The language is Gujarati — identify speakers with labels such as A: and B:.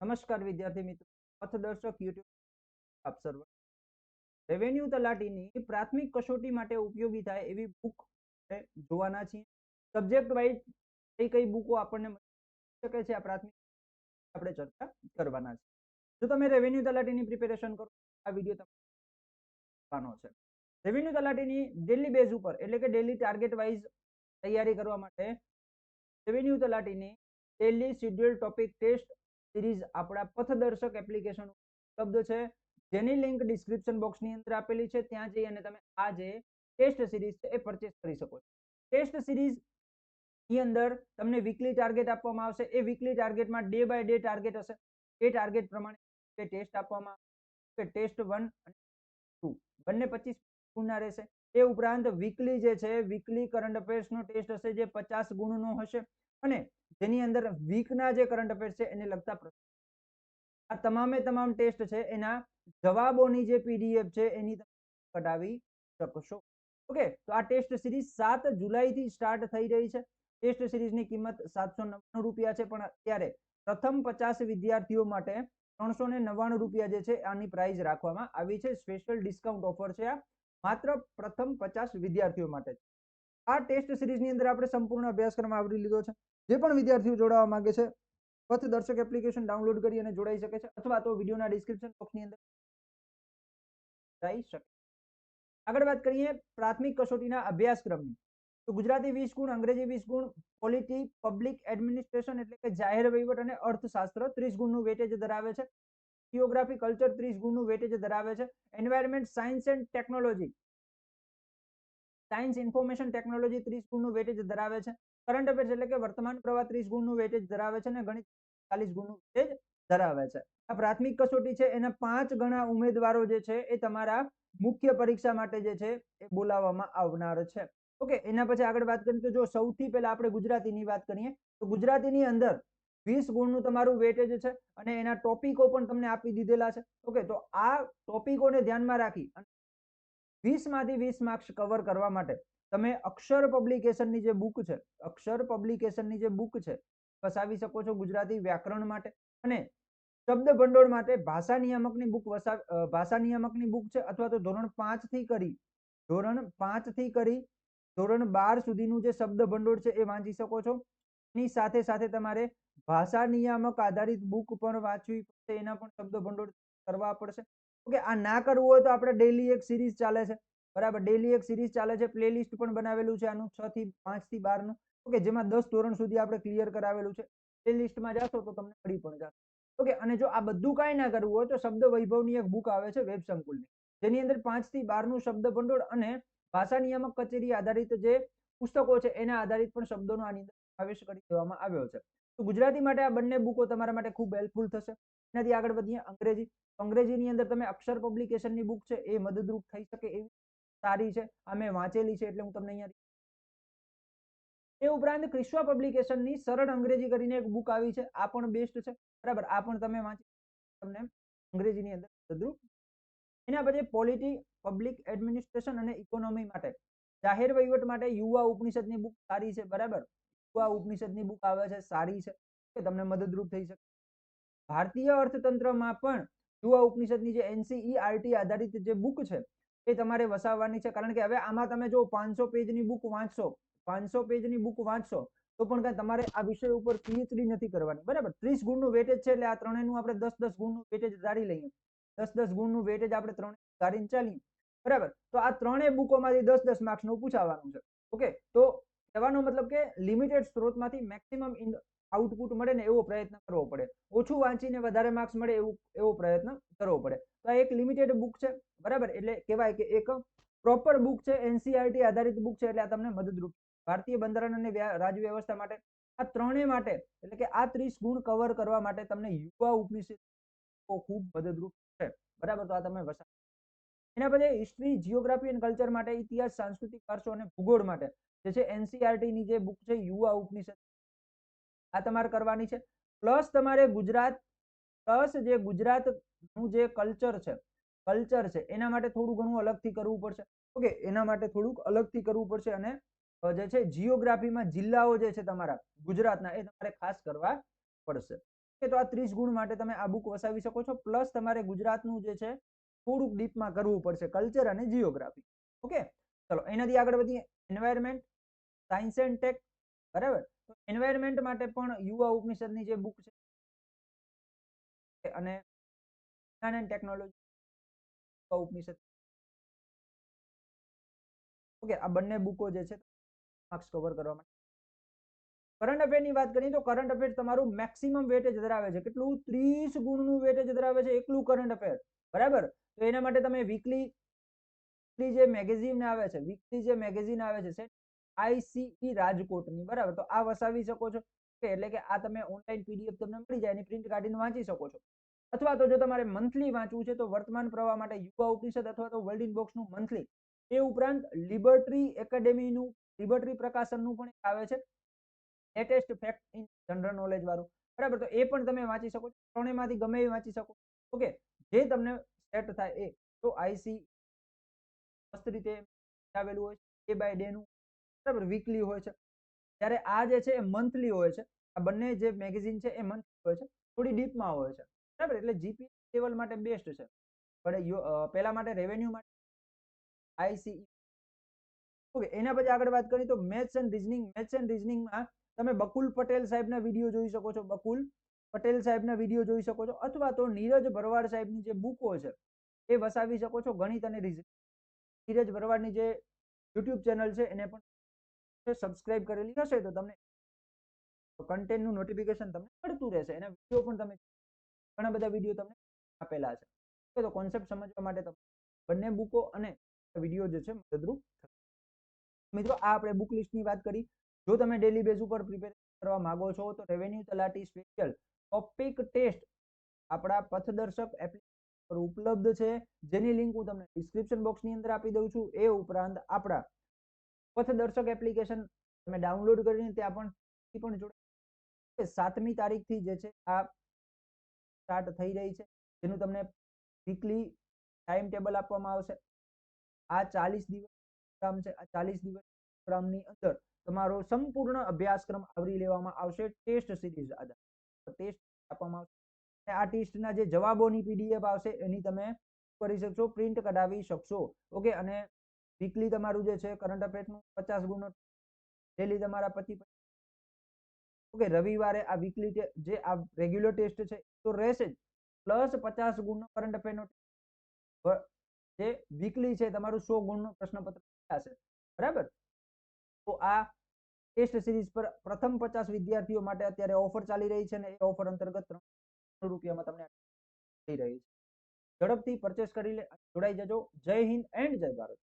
A: નમસ્કાર વિદ્યાર્થી મિત્રો. પથદર્શક યુટ્યુબ આપ સર્વ રેવન્યુ તલાટીની પ્રાથમિક કસોટી માટે ઉપયોગી થાય એવી બુક જોવાના છીએ. સબ્જેક્ટ વાઇઝ કઈ કઈ બુકો આપણને મળી શકે છે આ પ્રાથમિક આપણે ચર્ચા કરવાના છે જો તમે રેવન્યુ તલાટીની પ્રિપેરેશન કરો, આ વીડિયો તમારો છે. રેવન્યુ તલાટીની ડેલી બેઝ ઉપર, એટલે કે ડેલી ટાર્ગેટ વાઇઝ તૈયારી કરવા માટે revenue તલાટીની daily schedule topic test series આપણા પથદર્શક એપ્લિકેશન ઉપલબ્ધ છે. જેની લિંક ડિસ્ક્રિપ્શન બોક્સની અંદર આપેલી છે. ત્યાં જઈ અને તમે આ જે ટેસ્ટ સિરીઝ છે, એ પરચેસ કરી શકો છો. ટેસ્ટ સિરીઝની અંદર તમને વીકલી ટાર્ગેટ આપવામાં આવશે. એ વીકલી ટાર્ગેટમાં ડે બાય ડે ટાર્ગેટ હશે. એ ટાર્ગેટ પ્રમાણે ટેસ્ટ આપવામાં આવશે. ટેસ્ટ વન અને ટુ બંને પચીસ ગુણના રહેશે. એ ઉપરાંત વીકલી જે છે વીકલી કરંટ અફેર્સનો ટેસ્ટ હશે જે પચાસ ગુણનો હશે. અને જેની અંદર વીકના જે કરંટ અફેર્સ છે, એને લગતા પ્રશ્નો આ તમામે તમામ ટેસ્ટ છે, એના જવાબોની જે પીડીએફ છે, એની તમે કઢાવી શકશો. ઓકે, તો આ ટેસ્ટ સિરીઝ સાત જુલાઈથી સ્ટાર્ટ થઈ રહી છે. ટેસ્ટ સિરીઝની કિંમત સાતસો નવ્વાણું રૂપિયા છે, પણ અત્યારે પ્રથમ પચાસ વિદ્યાર્થીઓ માટે ત્રણસો ને નવ્વાણું રૂપિયા જે છે, આની પ્રાઇસ રાખવામાં આવી છે. સ્પેશિયલ ડિસ્કાઉન્ટ ઓફર છે આ, માત્ર પ્રથમ પચાસ વિદ્યાર્થીઓ માટે. આ ટેસ્ટ સિરીઝની અંદર આપણે સંપૂર્ણ અભ્યાસક્રમ આવરી લીધો છે. જે પણ વિદ્યાર્થીઓ જોડાવા માંગે છે, પથ દર્શક એપ્લિકેશન ડાઉનલોડ કરી અને જોડાઈ શકે છે અથવા તો વિડીયોના ડિસ્ક્રિપ્શન બોક્સની અંદર જોડાઈ શકે. આગળ વાત કરીએ પ્રાથમિક કસોટીના અભ્યાસક્રમની. તો ગુજરાતી વીસ ગુણ, અંગ્રેજી વીસ ગુણ પોલિટી પબ્લિક એડમિનિસ્ટ્રેશન એટલે કે જાહેર વહીવટ અને અર્થશાસ્ત્ર ત્રીસ ગુણનું વેટેજ ધરાવે છે. જિયોગ્રાફી કલ્ચર ત્રીસ ગુણનું વેટેજ ધરાવે છે. Environment science and technology science information technology ત્રીસ ગુણનું વેટેજ ધરાવે છે. કરંટ અફેર્સ એટલે કે વર્તમાન પ્રવાહ ત્રીસ ગુણનું વેટેજ ધરાવે છે અને ગણિત ચાલીસ ગુણનું વેટેજ ધરાવે છે. આ પ્રાથમિક કસોટી છે, એના પાંચ ગણા ઉમેદવારો જે છે, એ તમારા મુખ્ય પરીક્ષા માટે જે છે, એ બોલાવવામાં આવનાર છે. ઓકે, એના પછી આગળ વાત કરીએ તો જો સૌથી પહેલા આપણે ગુજરાતીની વાત કરીએ, તો ગુજરાતીની અંદર વીસ ગુણનું તમારું વેટેજ છે અને એના ટોપિકો પણ તમને આપી દીધેલા છે. ઓકે, તો આ ટોપિકોને ધ્યાનમાં રાખી વીસમાંથી વીસ માર્ક્સ કવર કરવા માટે તમે અક્ષર પબ્લિકેશનની જે બુક છે, અક્ષર પબ્લિકેશનની જે બુક છે, વસાવી શકો છો ગુજરાતી વ્યાકરણ માટે અને શબ્દ ભંડોળ માટે ભાષા નિયામકની બુક વસા ભાષા નિયામકની બુક છે અથવા તો ધોરણ પાંચથી કરી, ધોરણ પાંચથી કરી, ધોરણ બાર સુધીનું જે શબ્દ ભંડોળ છે એ વાંચી શકો છો. એની સાથે સાથે તમારે ભાષા નિયામક આધારિત બુક પણ વાંચવી પડશે, એના પણ શબ્દ ભંડોળ કરવા પડશે. ઓકે, આ ના કરવું હોય તો આપણે ડેલી એક સિરીઝ ચાલે છે. બરાબર ડેલી એક સિરીઝ ચાલે છે પ્લેલિસ્ટ પણ બનાવેલું છે આનું, છ થી પાંચથી બારનું. ઓકે, જેમાં દસ ધોરણ સુધી આપણે ક્લિયર કરાવેલું છે. પ્લેલિસ્ટમાં જાશો તો તમને મળી પણ જશે. ઓકે, અને જો આ બધું કાંઈ ના કરવું હોય તો શબ્દ વૈભવની એક બુક આવે છે, વેબ સંકુલની. જેની અંદર પાંચથી બારનું શબ્દ ભંડોળ અને ભાષા નિયામક કચેરી આધારિત જે પુસ્તકો છે, એના આધારિત પણ શબ્દોનો આની અંદર સમાવેશ કરી દેવામાં આવ્યો છે. તો ગુજરાતી માટે આ બંને બુકો તમારા માટે ખૂબ હેલ્પફુલ થશે. એનાથી આગળ વધીએ, અંગ્રેજી. અંગ્રેજીની અંદર તમે અક્ષર પબ્લિકેશનની બુક છે, એ મદદરૂપ થઈ શકે એવી સારી છે આ મેં વાંચેલી છે એટલે હું તમને અહીંયા એ ઉપરાંત ક્રિશ્વા પબ્લિકેશનની સરળ અંગ્રેજી કરીને એક બુક આવી છે, આ પણ બેસ્ટ છે, બરાબર? આ પણ તમે વાંચી તમને અંગ્રેજીની અંદર મદદરૂપ એના પછી પોલિટી પબ્લિક એડમિનિસ્ટ્રેશન અને ઇકોનોમી માટે. જાહેર વહીવટ માટે યુવા ઉપનિષદની બુક સારી છે, બરાબર? યુવા ઉપનિષદની બુક આવે છે, સારી છે, કે તમને મદદરૂપ થઈ શકે. ભારતીય અર્થતંત્રમાં પણ યુવા ઉપનિષદની જે એનસીઈઆરટી આધારિત જે બુક છે એ તમારે વસાવવાની છે. કારણ કે હવે આમાં તમે જો પાંચસો પેજની બુક વાંચશો, પાંચસો પેજની બુક વાંચશો, તો પણ કાંઈ તમારે આ વિષય ઉપર પીએચડી નથી કરવાની. બરાબર? ત્રીસ ગુણનું વેટેજ છે એટલે આ ત્રણેયનું આપણે દસ દસ ગુણનું વેટેજ ધારી લઈએ. દસ દસ ગુણનું વેટેજ આપણે ત્રણે ધારીને ચાલીએ. બરાબર? તો આ ત્રણેય બુકોમાંથી દસ દસ માર્ક્સનું પૂછાવાનું છે. ઓકે? તો કહેવાનો મતલબ કે લિમિટેડ સ્ત્રોતમાંથી મેક્સિમમ આઉટપુટ મળે ને એવો પ્રયત્ન કરવો પડે. ઓછું વાંચીને વધારે માર્ક્સ મળે એવું, એવો પ્રયત્ન કરવો પડે. તો આ એક લિમિટેડ બુક છે, બરાબર? એટલે કહેવાય કે એક પ્રોપર બુક છે એનસીઆરટી આધારિત બુક છે, એટલે આ તમને મદદરૂપ. ભારતીય બંધારણ અને રાજ વ્યવસ્થા માટે આ ત્રણેય માટે, એટલે કે આ ત્રીસ ગુણ કવર કરવા માટે તમને યુવા ઉપનિષદ ખૂબ મદદરૂપ છે. બરાબર? તો આ તમે વસા એના પછી હિસ્ટ્રી જીઓગ્રાફી અને કલ્ચર માટે, ઇતિહાસ, સાંસ્કૃતિક વારસો અને ભૂગોળ માટે, જે છે એનસીઆરટી ની જે બુક છે, યુવા ઉપનિષદ આ તમારે કરવાની છે. પ્લસ તમારે ગુજરાત, પ્લસ જે ગુજરાતનું જે કલ્ચર છે કલ્ચર છે, એના માટે થોડું ઘણું અલગથી કરવું પડશે. ઓકે, એના માટે થોડુંક અલગથી કરવું પડશે અને જે છે, જીઓગ્રાફીમાં જિલ્લાઓ જે છે તમારા, ગુજરાતના, એ તમારે ખાસ કરવા પડશે. તો આ ત્રીસ ગુણ માટે તમે આ બુક વસાવી શકો છો. પ્લસ તમારે ગુજરાતનું જે છે, થોડુંક ડીપમાં કરવું પડશે, કલ્ચર અને જીઓગ્રાફી. ઓકે, ચલો, એનાથી આગળ વધીએ. એન્વાયરમેન્ટ સાયન્સ એન્ડ ટેક બરાબર? એન્વાયરમેન્ટ માટે પણ યુવા ઉપનિષદની જે બુક છે અને વિજ્ઞાન એન્ડ ટેકનોલોજી ઉપનિષદ. ઓકે, આ બંને બુકો જે છે માર્ક્સ કવર કરવા માટે. કરંટ અફેરની વાત કરીએ તો કરંટ અફેર તમારું મેક્સિમમ વેટેજ ધરાવે છે. કેટલું? ત્રીસ ગુણનું વેટેજ ધરાવે છે એકલું કરંટ અફેર બરાબર? તો એના માટે તમે વીકલી જે મેગેઝિન આવે છે વીકલી જે મેગેઝિન આવે છે આઈસીઈ રાજકોટની, બરાબર? તો આ વસાવી શકો છો. એટલે કે આ તમે ઓનલાઈન પીડીએફ તમને મળી જાય એની પ્રિન્ટ કાઢીને વાંચી શકો છો. અથવા તો જો તમારે મંથલી વાંચવું છે, તો વર્તમાન પ્રવાહ માટે યુવા ઉપનિષદ અથવા તો વર્લ્ડ ઇન બોક્સનું મંથલી. એ ઉપરાંત લિબર્ટરી એકેડેમીનું લિબર્ટરી પ્રકાશનનું પણ આવે છે. Latest fact in general knowledge વાળું. બરાબર? તો એ પણ તમે વાંચી શકો છો. ત્રણેયમાંથી ગમે એ વાંચી શકો. ઓકે, જે તમને સેટ થાય એ. તો આઈસી મસ્ત રીતે આવેલું હોય છે ડે બાય ડે નું બરાબર? વીકલી હોય છે. ત્યારે આ જે છે એ મંથલી હોય છે. આ બંને જે મેગેઝિન છે એ મંથલી હોય છે. થોડી ડીપમાં હોય છે. બરાબર? એટલે જીપી લેવલ માટે બેસ્ટ છે. પણ પહેલા માટે રેવન્યુ માટે આઈસીઈ ઓકે, એના પછી આગળ વાત કરીએ તો maths and reasoning maths and રીઝનિંગમાં તમે બકુલ પટેલ સાહેબના વીડિયો જોઈ શકો છો. બકુલ પટેલ સાહેબના વીડિયો જોઈ શકો છો. અથવા તો નીરજ ભરવાડ સાહેબની જે બુકો છે, એ વસાવી શકો છો ગણિત અને રીઝનિંગ નીરજ ભરવાડની જે યુટ્યુબ ચેનલ છે, એને પણ સબસ્ક્રાઇબ કરેલી હશે તો તમને કન્ટેન્ટનું નોટિફિકેશન તમને મળતું રહેશે. એના વીડિયો પણ તમે ઘણા બધા વીડિયો તમને આપેલા છે. તો કોન્સેપ્ટ સમજવા માટે તમે બંને બુકો અને વીડિયો જે છે, મદદરૂપ મિત્રો, આ આપણે બુક લિસ્ટની વાત કરી. જો તમે ડેલી બેઝ ઉપર પ્રિપેર કરવા માંગો છો, તો રેવન્યુ તલાટી સ્પેશિયલ ટોપિક ટેસ્ટ આપણા પથદર્શક એપ્લિકેશન પર ઉપલબ્ધ છે. જેની લિંક હું તમને ડિસ્ક્રિપ્શન બોક્સની અંદર આપી દઉં છું. એ ઉપરાંત આપણા પથદર્શક એપ્લિકેશન તમે ડાઉનલોડ કરીને ત્યાં પણ પણ જોડે સાતમી તારીખથી જે છે આ સ્ટાર્ટ થઈ રહી છે, જેનું તમને વીકલી ટાઈમ ટેબલ આપવામાં આવશે. આ ચાલીસ દિવસ પ્રોગ્રામ છે, આ ચાલીસ દિવસ પ્રોગ્રામની અંદર તમારો સંપૂર્ણ અભ્યાસક્રમ આવરી લેવામાં આવશે ટેસ્ટ સિરીઝ આધાર. ટેસ્ટ આપવામાં આવશે. આ ટેસ્ટના જે જવાબોની પીડીએફ આવશે, એની તમે કરી શકશો પ્રિન્ટ કઢાવી શકશો. ઓકે અને વીકલી તમારું જે છે કરંટ અફેર્સનું પચાસ ગુણનો ડેલી તમારા પતિ ઓકે, રવિવારે આ વીકલી જે આ રેગ્યુલર ટેસ્ટ છે તો રહેશે જ. પ્લસ પચાસ ગુણનો કરંટ અફેરનો જે વીકલી છે તમારું સો ગુણનો પ્રશ્નપત્ર થશે. બરાબર? તો આ ટેસ્ટ સિરીઝ પર પ્રથમ પચાસ વિદ્યાર્થીઓ માટે અત્યારે ઓફર ચાલી રહી છે ને એ ઓફર અંતર્ગત ત્રણસો રૂપિયામાં તમને થઈ રહી છે. ઝડપથી પરચેસ કરી લે જોડાઈ જજો. જય હિન્દ એન્ડ જય ભારત.